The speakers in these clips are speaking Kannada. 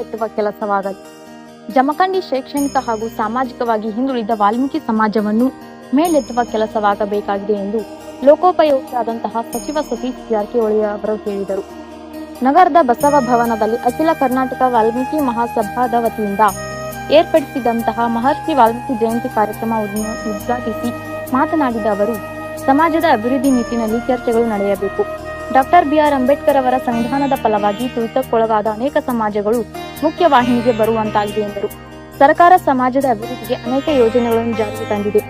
ಮೇಲೆತ್ತುವ ಕೆಲಸವಾಗಲಿ. ಜಮಖಂಡಿ ಶೈಕ್ಷಣಿಕ ಹಾಗೂ ಸಾಮಾಜಿಕವಾಗಿ ಹಿಂದುಳಿದ ವಾಲ್ಮೀಕಿ ಸಮಾಜವನ್ನು ಮೇಲೆತ್ತುವ ಕೆಲಸವಾಗಬೇಕಾಗಿದೆ ಎಂದು ಲೋಕೋಪಯೋಗಿಯಾದಂತಹ ಸಚಿವ ಸತೀಶ್ ಜಾರಕಿಹೊಳಿ ಅವರು ಹೇಳಿದರು. ನಗರದ ಬಸವ ಭವನದಲ್ಲಿ ಅಖಿಲ ಕರ್ನಾಟಕ ವಾಲ್ಮೀಕಿ ಮಹಾಸಭಾದ ವತಿಯಿಂದ ಏರ್ಪಡಿಸಿದಂತಹ ಮಹರ್ಷಿ ವಾಲ್ಮೀಕಿ ಜಯಂತಿ ಕಾರ್ಯಕ್ರಮವನ್ನು ಉದ್ಘಾಟಿಸಿ ಮಾತನಾಡಿದ ಅವರು, ಸಮಾಜದ ಅಭಿವೃದ್ಧಿ ನಿಟ್ಟಿನಲ್ಲಿ ಚರ್ಚೆಗಳು ನಡೆಯಬೇಕು. ಡಾಕ್ಟರ್ ಬಿಆರ್ ಅಂಬೇಡ್ಕರ್ ಅವರ ಸಂವಿಧಾನದ ಫಲವಾಗಿ ತುಳಿತಕ್ಕೊಳಗಾದ ಅನೇಕ ಸಮಾಜಗಳು ಮುಖ್ಯ ವಾಹಿನಿಗೆ ಬರುವಂತಾಗಿದೆ ಎಂದರು. ಸರ್ಕಾರ ಸಮಾಜದ ಅಭಿವೃದ್ಧಿಗೆ ಅನೇಕ ಯೋಜನೆಗಳನ್ನು ಜಾರಿಗೆ ತಂದಿದೆ.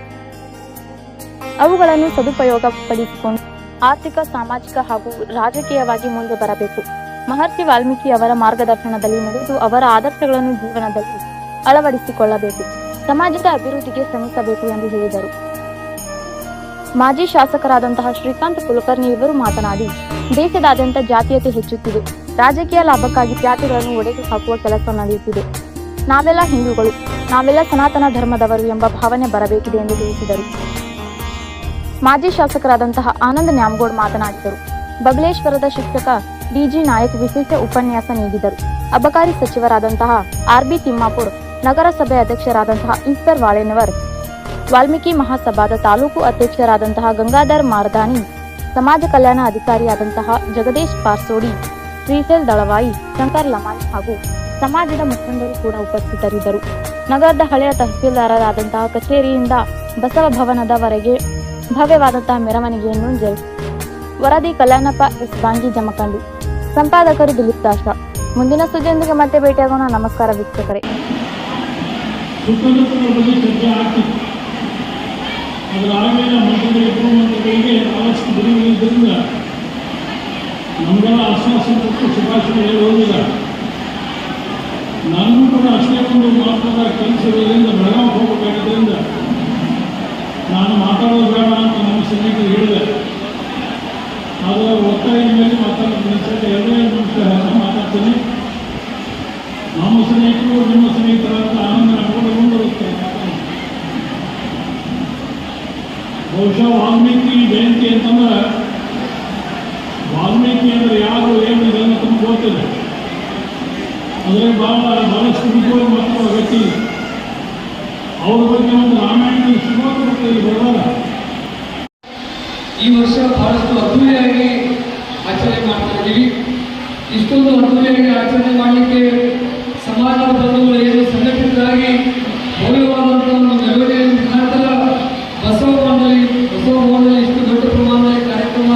ಅವುಗಳನ್ನು ಸದುಪಯೋಗಪಡಿಸಿಕೊಂಡು ಆರ್ಥಿಕ, ಸಾಮಾಜಿಕ ಹಾಗೂ ರಾಜಕೀಯವಾಗಿ ಮುಂದೆ ಬರಬೇಕು. ಮಹರ್ಷಿ ವಾಲ್ಮೀಕಿ ಅವರ ಮಾರ್ಗದರ್ಶನದಲ್ಲಿ ನಡೆದು ಅವರ ಆದರ್ಶಗಳನ್ನು ಜೀವನದಲ್ಲಿ ಅಳವಡಿಸಿಕೊಳ್ಳಬೇಕು. ಸಮಾಜದ ಅಭಿವೃದ್ಧಿಗೆ ಶ್ರಮಿಸಬೇಕು ಎಂದು ಹೇಳಿದರು. ಮಾಜಿ ಶಾಸಕರಾದಂತಹ ಶ್ರೀಕಾಂತ್ ಕುಲಕರ್ಣಿ ಇವರು ಮಾತನಾಡಿ, ದೇಶದಾದ್ಯಂತ ಜಾತೀಯತೆ ಹೆಚ್ಚುತ್ತಿದೆ. ರಾಜಕೀಯ ಲಾಭಕ್ಕಾಗಿ ಜಾತಿಗಳನ್ನು ಒಡೆದು ಹಾಕುವ ಕೆಲಸ ನಡೆಯುತ್ತಿದೆ. ನಾವೆಲ್ಲ ಹಿಂದೂಗಳು, ನಾವೆಲ್ಲ ಸನಾತನ ಧರ್ಮದವರು ಎಂಬ ಭಾವನೆ ಬರಬೇಕಿದೆ ಎಂದು ತಿಳಿಸಿದರು. ಮಾಜಿ ಶಾಸಕರಾದಂತಹ ಆನಂದ ನ್ಯಾಮಗೌಡ್ ಮಾತನಾಡಿದರು. ಬಬಲೇಶ್ವರದ ಶಿಕ್ಷಕ ಡಿಜಿ ನಾಯಕ್ ವಿಶೇಷ ಉಪನ್ಯಾಸ ನೀಡಿದರು. ಅಬಕಾರಿ ಸಚಿವರಾದಂತಹ ಆರ್ಬಿ ತಿಮ್ಮಾಪುರ್, ನಗರಸಭೆ ಅಧ್ಯಕ್ಷರಾದಂತಹ ಇಸ್ತರ್ ವಾಳೆನವರ್, ವಾಲ್ಮೀಕಿ ಮಹಾಸಭಾದ ತಾಲೂಕು ಅಧ್ಯಕ್ಷರಾದಂತಹ ಗಂಗಾಧರ್ ಮಾರ್ದಾನಿ, ಸಮಾಜ ಕಲ್ಯಾಣ ಅಧಿಕಾರಿಯಾದಂತಹ ಜಗದೀಶ್ ಪಾರ್ಸೋಡಿ ಶ್ರೀಶೈಲ್ ದಳವಾಯಿ ಶಂಕರ್ ಲಮಾಯ್ ಹಾಗೂ ಸಮಾಜದ ಮುಖಂಡರು ಕೂಡ ಉಪಸ್ಥಿತರಿದ್ದರು. ನಗರದ ಹಳೆಯ ತಹಸೀಲ್ದಾರರಾದಂತಹ ಕಚೇರಿಯಿಂದ ಬಸವ ಭವನದವರೆಗೆ ಭವ್ಯವಾದಂತಹ ಮೆರವಣಿಗೆಯನ್ನು ಜಯ ವರದಿ ಕಲ್ಯಾಣಪ್ಪ ಎಸ್. ಬಾಂಗಿ ಜಮಖಂಡಿ, ಸಂಪಾದಕರು ದಿಲೀಪ್ ದಾಶ ಮುಂದಿನ ಸುದ್ದಿಯೊಂದಿಗೆ ಮತ್ತೆ ಭೇಟಿಯಾಗೋಣ. ನಮಸ್ಕಾರ ವೀಕ್ಷಕರೇ. ಅದರ ಆಮೇಲೆ ನಮಗೆಲ್ಲ ಆಶ್ವಾಸನೆ ಕೊಟ್ಟು ಶುಭಾಶಯ ಹೇಳುವುದಿಲ್ಲ. ನನಗೂ ಕೂಡ ಅಷ್ಟೇ ಒಂದು ಮಹತ್ವದ ಕೆಲಸಗಳಿಂದ ಬೆಳಗಾವಿ ಹೋಗಬೇಕಾಗಿದ್ದರಿಂದ ನಾನು ಮಾತಾಡೋದು ಬೇಡ ಅಂತ ನಮ್ಮ ಸ್ನೇಹಿತರು ಹೇಳಿದೆ ಆದರೆ ಒತ್ತಾಯದ ಮೇಲೆ ಮಾತಾಡೋದು ಎರಡೇ ನಿಮಿಷ ಮಾತಾಡ್ತೀನಿ. ನಮ್ಮ ಸ್ನೇಹಿತರು ನಿಮ್ಮ ಸ್ನೇಹಿತರಾದ ಆನಂದ ನಡ್ಕೊಂಡು ಮುಂದುವರಿಸ್ತಾರೆ ಬಹುಶಃ ವಾಲ್ಮೀಕಿ ಜಯಂತಿ ಅಂತಂದ್ರೆ ವಾಲ್ಮೀಕಿ ಅಂದ್ರೆ ಯಾರು ಏನು ಇದನ್ನು ತಮ್ಗೆ ಗೊತ್ತಿದೆ ಆದರೆ ಬಹಳ ಬಹಳಷ್ಟು ಮುಖ್ಯವಾಗಿ ಮಾಡುವ ವ್ಯಕ್ತಿ. ಅವ್ರ ಬಗ್ಗೆ ಒಂದು ರಾಮಾಯಣದ ಶಿವಮೊಗ್ಗದಲ್ಲಿ ಬರುವಾಗ ಈ ವರ್ಷ ಬಹಳಷ್ಟು ಅದ್ದೂರಿಯಾಗಿ ಆಚರಣೆ ಮಾಡ್ತಾ ಇದ್ದೀವಿ. ಇಷ್ಟೊಂದು ಅದ್ದೂರಿಯಾಗಿ ಆಚರಣೆ ಮಾಡಲಿಕ್ಕೆ ಸಮಾಜದ ಬಂಧುಗಳು ಏನು ಸಂಘಟಿತರಾಗಿ ಭವ್ಯವಾದಂಥ ಒಂದು ಮೆರವಣಿಗೆ ಮುಖಾಂತರ ಬಸವ ಭವನದಲ್ಲಿ ಬಸವ ಭವನದಲ್ಲಿ ಇಷ್ಟು ದೊಡ್ಡ ಪ್ರಮಾಣದಲ್ಲಿ ಕಾರ್ಯಕ್ರಮ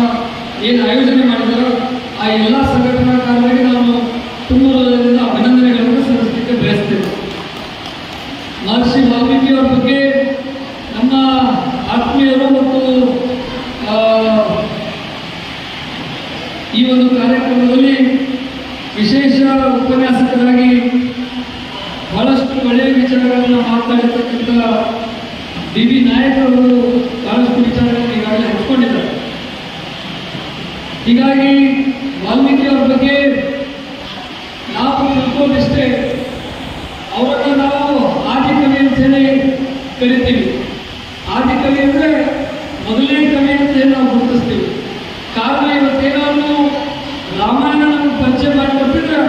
ಏನು ಆಯೋಜನೆ ಮಾಡಿದಾರೋ ಆ ಎಲ್ಲ ಸಂಘಟನಾಕಾರರಿಗೆ ನಾನು ತುಂಬ ಹೃದಯದಿಂದ ಅಭಿನಂದನೆಗಳನ್ನು ಸಲ್ಲಿಸಲಿಕ್ಕೆ ಬಯಸ್ತೇನೆ ಮಹರ್ಷಿ ವಾಲ್ಮೀಕಿ ಅವರ ಬಗ್ಗೆ ನಮ್ಮ ಆತ್ಮೀಯರು ಮತ್ತು ಆ, ಈ ಒಂದು ಕಾರ್ಯಕ್ರಮದಲ್ಲಿ ವಿಶೇಷ ಉಪನ್ಯಾಸಕರಾಗಿ ಬಹಳಷ್ಟು ಒಳ್ಳೆಯ ವಿಚಾರಗಳನ್ನು ಮಾತನಾಡಿರ್ತಕ್ಕಂಥ ಡಿ ವಿ ನಾಯಕ್ ಅವರು ಬಹಳಷ್ಟು ವಿಚಾರಗಳನ್ನು ಈಗಾಗಲೇ ಹಂಚ್ಕೊಂಡಿದ್ದಾರೆ. ಹೀಗಾಗಿ ವಾಲ್ಮೀಕಿ ಅವರ ಬಗ್ಗೆ ನಾವು ತಿಳ್ಕೊಂಡಿಷ್ಟೇ ಅವರನ್ನು ನಾವು ಆದಿಕವಿ ಅಂತ ಹೇಳಿ ಕರಿತೀವಿ. ಆದಿಕವಿ ಅಂದರೆ ಮೊದಲನೇ ಕವಿ ಅಂತ ಹೇಳಿ ನಾವು ಗುರುತಿಸ್ತೀವಿ ಕಾರಣ ಇವತ್ತೇನಾದ್ರು ರಾಮಾಯಣ ನಮಗೆ ಪರಿಚಯ ಮಾಡಿಕೊಟ್ಟಿದ್ರೆ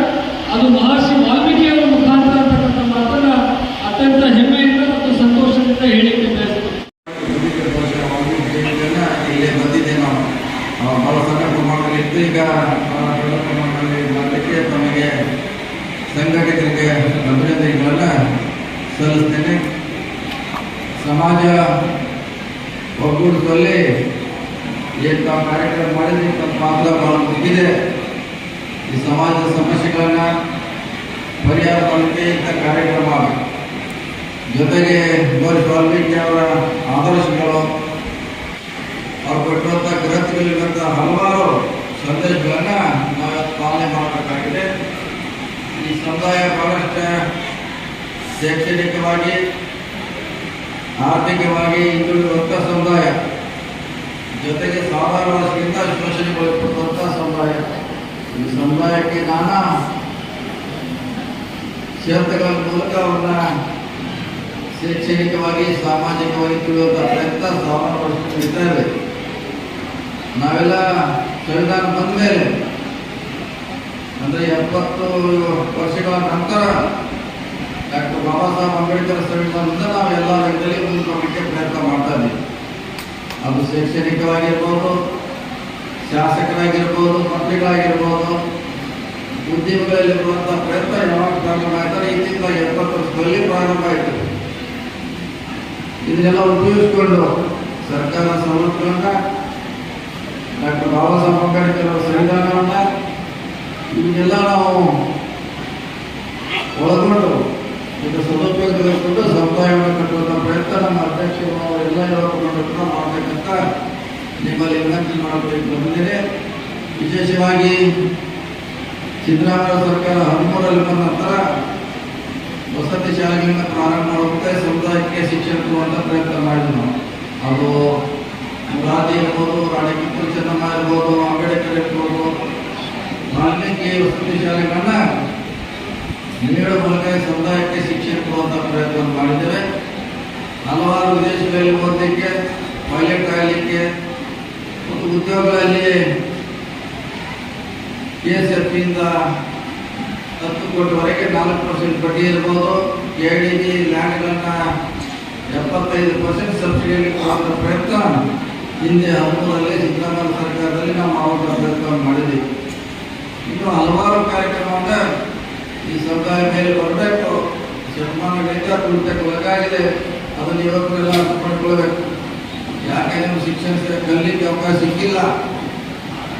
ಅದು ಮಹರ್ಷಿ ವಾಲ್ಮೀಕಿ ಅವರ ಮುಖಾಂತರ ಅಂತಕ್ಕಂಥ ಮಾತನ್ನ ಅತ್ಯಂತ ಹೆಮ್ಮೆಯಿಂದ ಮತ್ತು ಸಂತೋಷದಿಂದ ಹೇಳಿಕೆ ಬಯಸ್ತೀನಿ ಇಲ್ಲೇ ಬಂದಿದ್ದೆ ನಾವು ಆ, ಬಹಳ ಇತ್ತು. ಈಗ ಪ್ರಮಾಣದಲ್ಲಿ ಮಾಡಲಿಕ್ಕೆ ತಮಗೆ ಸಂಘಟಕರಿಗೆ ಅಭಿನಂದನೆಗಳನ್ನು ಸಲ್ಲಿಸ್ತೇನೆ. ಸಮಾಜ ಒಗ್ಗೂಡಿಸುವಲ್ಲಿ ಏನು ಕಾರ್ಯಕ್ರಮ ಮಾಡಿದ್ರೆ ಪಾತ್ರ ಬಹಳ ಮುಖ್ಯಿದೆ ಈ ಸಮಾಜದ ಸಮಸ್ಯೆಗಳನ್ನು ಪರಿಹಾರ ಮಾಡಲಿಕ್ಕೆ ಇಂಥ ಕಾರ್ಯಕ್ರಮ ಜೊತೆಗೆ ಮಹರ್ಷಿ ವಾಲ್ಮೀಕಿ ಅವರ ಆದರ್ಶಗಳು ಅವ್ರು ಕೊಟ್ಟಿರುವಂಥ ಗ್ರಂಥಗಳಿರುವಂಥ ಹಲವಾರು ಸಂದೇಶಗಳನ್ನು ನಾವು ಪಾಲನೆ ಮಾಡಬೇಕಾಗಿದೆ ಈ ಸಮುದಾಯ ಬಹಳಷ್ಟು ಶೈಕ್ಷಣಿಕವಾಗಿ ಆರ್ಥಿಕವಾಗಿ ಹಿಂದುಳಿದಂಥ ಸಮುದಾಯ ಜೊತೆಗೆ ಸಾಧಾರಣ ವರ್ಷದಿಂದ ಶೋಷಣೆಗೊಳಪಡುವಂಥ ಸಮುದಾಯ ಈ ಸಮುದಾಯಕ್ಕೆ ನಾನಾ ಕ್ಷೇತ್ರಗಳ ಮೂಲಕ ಅವನ್ನ ಶೈಕ್ಷಣಿಕವಾಗಿ ಸಾಮಾಜಿಕವಾಗಿ ತಿಳಿಯುವಂಥ ಪ್ರಯತ್ನ ಸಾವಿರ ವರ್ಷ ಇದ್ದಾರೆ ನಾವೆಲ್ಲ ಸಂವಿಧಾನ ಬಂದ ಮೇಲೆ ಅಂದ್ರೆ ಎಪ್ಪತ್ತು ವರ್ಷಗಳ ನಂತರ ಡಾಕ್ಟರ್ ಬಾಬಾ ಸಾಹೇಬ್ ಅಂಬೇಡ್ಕರ್ ಸಂವಿಧಾನದಿಂದ ನಾವು ಎಲ್ಲ ರಂಗದಲ್ಲಿ ಮುಂದುವರಿಕೆ ಪ್ರಯತ್ನ ಮಾಡ್ತಾ ಅದು ಶೈಕ್ಷಣಿಕವಾಗಿರ್ಬೋದು ಶಾಸಕರಾಗಿರ್ಬೋದು, ಮಂತ್ರಿಗಳಾಗಿರ್ಬೋದು ಉದ್ಯಮಗಳಲ್ಲಿರುವಂಥ ಪ್ರಯತ್ನ ಯಾವಾಗ ಪ್ರಾರಂಭ ಆಯ್ತಾರೆ ಇತ್ತಿಂದ ಎಪ್ಪತ್ತು ವರ್ಷದಲ್ಲಿ ಪ್ರಾರಂಭ ಆಯಿತು. ಇದನ್ನೆಲ್ಲ ಉಪಯೋಗಿಸ್ಕೊಂಡು ಸರ್ಕಾರ ಸವಲತ್ತುಗಳನ್ನ ಡಾಕ್ಟರ್ ಬಾಬಾ ಸಾಹೇಬ್ ಅಂಬೇಡ್ಕರ್ ಅವರ ಸಂವಿಧಾನವನ್ನ ಇವನ್ನೆಲ್ಲ ನಾವು ಒಳಗೊಂಡು ಇದು ಸದುಪಯೋಗ ತೆಗೆದುಕೊಂಡು ಸಮುದಾಯವನ್ನು ಕಟ್ಟುವಂಥ ಪ್ರಯತ್ನ ನಮ್ಮ ಅಧ್ಯಕ್ಷರು ಎಲ್ಲ ಯುವಕರು ಮಾಡಬೇಕಂತ ನಿಮ್ಮಲ್ಲಿ ವಿನಂತಿ ಮಾಡಬೇಕು ಬಂದಿದೆ. ವಿಶೇಷವಾಗಿ ಸಿದ್ದರಾಮಯ್ಯ ಸರ್ಕಾರ ಹದಿಮೂರರಲ್ಲಿ ಬಂದ ನಂತರ ವಸತಿ ಶಾಲೆಗಳನ್ನ ಪ್ರಾರಂಭ ಮಾಡುವಂತೆ ಸಮುದಾಯಕ್ಕೆ ಶಿಕ್ಷಣ ಕೊಡುವಂಥ ಪ್ರಯತ್ನ ಮಾಡಿದ್ವಿ ನಾವು. ಅದು ಮುರಾದಿ ಇರ್ಬೋದು ರಾಣಿ ಕಿತ್ತೂರು ಚೆನ್ನಮ್ಮ ಇರ್ಬೋದು ಅಂಬೇಡ್ಕರ್ ಇರ್ಬೋದು ವಾಲ್ಮೀಕಿ ವಸತಿ ಶಾಲೆಗಳನ್ನ ನೀಡುವ ಮೂಲಕ ಸಮುದಾಯಕ್ಕೆ ಶಿಕ್ಷಣ ಕೊಡುವಂಥ ಪ್ರಯತ್ನ ಮಾಡಿದ್ದೇವೆ. ಹಲವಾರು ವಿದೇಶಗಳಲ್ಲಿ ಓದಲಿಕ್ಕೆ ಪೈಲಟ್ ಆಗಲಿಕ್ಕೆ ಮತ್ತು ಉದ್ಯೋಗಗಳಲ್ಲಿ ಕೆ ಎಸ್ ಎಫ್ ಇಂದ ಹತ್ತು ಕೋಟಿವರೆಗೆ ನಾಲ್ಕು ಪರ್ಸೆಂಟ್ ಬಡ್ಡಿ ಇರ್ಬೋದು. ಕೆ ಡಿ ಬಿ ಲ್ಯಾಂಡ್ಗಳನ್ನ ಎಪ್ಪತ್ತೈದು ಪರ್ಸೆಂಟ್ ಸಬ್ಸಿಡಿಯಲ್ಲಿ ಕೊಡುವಂಥ ಪ್ರಯತ್ನ. ಹಿಂದೆ ಹಂಪುರಲ್ಲಿ ಸಿದ್ದರಾಮಯ್ಯ ಸರ್ಕಾರದಲ್ಲಿ ನಾವು ಮಾಡುವಂಥ ಪ್ರಯತ್ನವನ್ನು ಮಾಡಿದ್ದೀವಿ. ಇನ್ನು ಹಲವಾರು ಕಾರ್ಯಕ್ರಮವನ್ನು ಈ ಸಮುದಾಯ ಮೇಲೆ ಬರಬೇಕು. ಶತಮಾನಗಳಿಂದ ಕುಳಿತಕ್ಕೆ ಒಳಗಾಗಿದೆ ಅದನ್ನು ಯುವಕರೆಲ್ಲ ಅರ್ಥ ಮಾಡ್ಕೊಳ್ಬೇಕು ಯಾಕೆ ನೀವು ಶಿಕ್ಷಣ ಕಲಿಕ್ಕೆ ಅವಕಾಶ ಸಿಕ್ಕಿಲ್ಲ?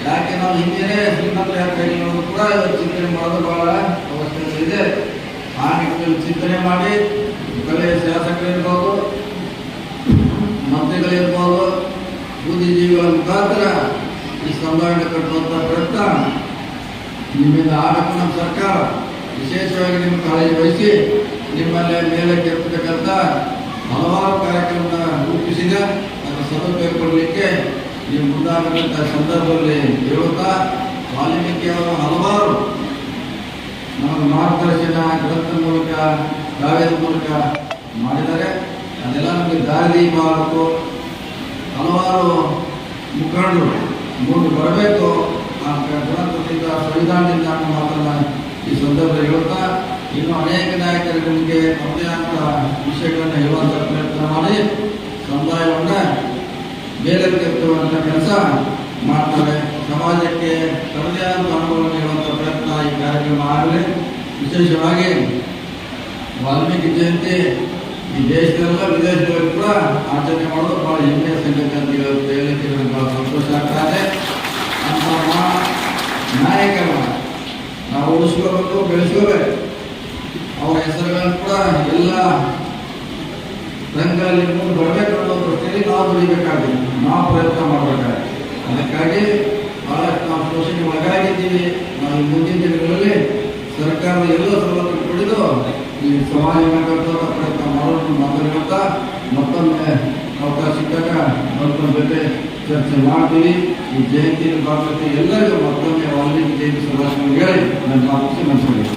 ಯಾಕೆ ನಾವು ಹಿಂದೆ ಶ್ರೀಮಂತ ಯಾಕೆ ಅನ್ನೋದು ಕೂಡ ಚಿಂತನೆ ಮಾಡೋದು ಬಹಳ ಅವಶ್ಯಕತೆ ಇದೆ. ಆ ನಿಟ್ಟಿನಲ್ಲಿ ಚಿಂತನೆ ಮಾಡಿ ಕಲೆ ಶಾಸಕರಿರ್ಬೋದು, ಮಂತ್ರಿಗಳಿರ್ಬೋದು ಬುದ್ಧಿಜೀವಿಗಳ ಮುಖಾಂತರ ಈ ಸಮುದಾಯ ಕಟ್ಟುವಂಥ ಪ್ರಯತ್ನ ನಿಮ್ಮಿಂದ ಆಗಬೇಕು ನಮ್ಮ ಸರ್ಕಾರ, ವಿಶೇಷವಾಗಿ ನಿಮ್ಮ ಕಾಳಜಿ ವಹಿಸಿ ನಿಮ್ಮಲ್ಲೇ ಮೇಲೆ ಕೆತ್ತತಕ್ಕಂಥ ಹಲವಾರು ಕಾರ್ಯಕ್ರಮ ರೂಪಿಸಿದ ಅದನ್ನು ಸದುಪಯೋಗಕ್ಕೆ ನೀವು ಮುಂದಾಗಬೇಕಂತ ಸಂದರ್ಭದಲ್ಲಿ ಹೇಳುತ್ತಾ ವಾಲ್ಮೀಕಿ ಅವರು ಹಲವಾರು ನಮಗೆ ಮಾರ್ಗದರ್ಶನ, ಗ್ರಂಥ ಮೂಲಕ, ಕಾವ್ಯದ ಮೂಲಕ ಮಾಡಿದ್ದಾರೆ. ಅದೆಲ್ಲ ನಮಗೆ ದಾರಿ ಮಾಡಬೇಕು ಹಲವಾರು ಮುಖಂಡರು ಮುಂದೆ ಬರಬೇಕು ಆ ಗ್ರಂಥದಿಂದ ಸಂವಿಧಾನದಿಂದ ಅನ್ನೋ ಮಾತನ್ನು ಈ ಸಂದರ್ಭದಲ್ಲಿ ಹೇಳ್ತಾ, ಇನ್ನು ಅನೇಕ ನಾಯಕರುಗಳಿಗೆ ತಮ್ಮದೇ ಆದ ವಿಷಯಗಳನ್ನು ಹೇಳುವಂಥ ಪ್ರಯತ್ನ ಮಾಡಿ, ಸಮುದಾಯವನ್ನ ಮೇಲೆತ್ತುವಂಥ ಕೆಲಸ ಮಾಡ್ತಾರೆ. ಸಮಾಜಕ್ಕೆ ತಮ್ಮದೇ ಆದ ಅನುಭವವನ್ನು ಹೇಳುವಂಥ ಪ್ರಯತ್ನ ಈ ಕಾರ್ಯಕ್ರಮ ಆಗಲಿ. ವಿಶೇಷವಾಗಿ ವಾಲ್ಮೀಕಿ ಜಯಂತಿ ಈ ದೇಶದಲ್ಲ ವಿದೇಶದಲ್ಲಿ ಕೂಡ ಆಚರಣೆ ಮಾಡೋದು ಬಹಳ ಹೆಮ್ಮೆಯ ಸಂಗತಿ ಅಂತ ಹೇಳಲಿಕ್ಕೆ ನನಗೆ ಬಹಳ ಸಂತೋಷ ಆಗ್ತಾ ಇದೆ. ನಾಯಕರ ನಾವು ಉಳಿಸ್ಕೋಬೇಕು, ಬೆಳೆಸ್ಕೋಬೇಕು. ಅವರ ಹೆಸರುಗಳನ್ನು ಕೂಡ ಎಲ್ಲ ರಂಗಗಳಲ್ಲಿ ಮುಂದೆ ಬರಬೇಕು ಅನ್ನೋ ದೃಷ್ಟಿಯಲ್ಲಿ ನಾವು ದುಡಿಬೇಕಾಗಿದೆ ನಾವು ಪ್ರಯತ್ನ ಮಾಡಬೇಕಾಗಿದೆ. ಅದಕ್ಕಾಗಿ ಬಹಳಷ್ಟು ನಾವು ಶೋಷಣೆ ಒಳಗಾಗಿದ್ದೀವಿ. ನಾವು ಮುಂದಿನ ದಿನಗಳಲ್ಲಿ ಸರ್ಕಾರದ ಎಲ್ಲ ಈ ಕಟ್ಟುವಂಥ ಪ್ರಯತ್ನ ಮಾಡೋದು ಮಾತಾಡುತ್ತಾ ಮತ್ತೊಮ್ಮೆ ಅವಕಾಶ ಸಿಕ್ಕಾಗ ಮತ್ತೊಂದು ಜೊತೆ ಚರ್ಚೆ ಮಾಡ್ತೀವಿ. ಈ ಜಯಂತಿ ಭಾಗವತಿ ಎಲ್ಲರಿಗೂ ಮತ್ತೊಮ್ಮೆ ವಾಲ್ಮೀಕಿ ಜಯಂತಿ ಶುಭಾಶಯಗಳು ಹೇಳಿ. ನನ್ನ ಮಾತು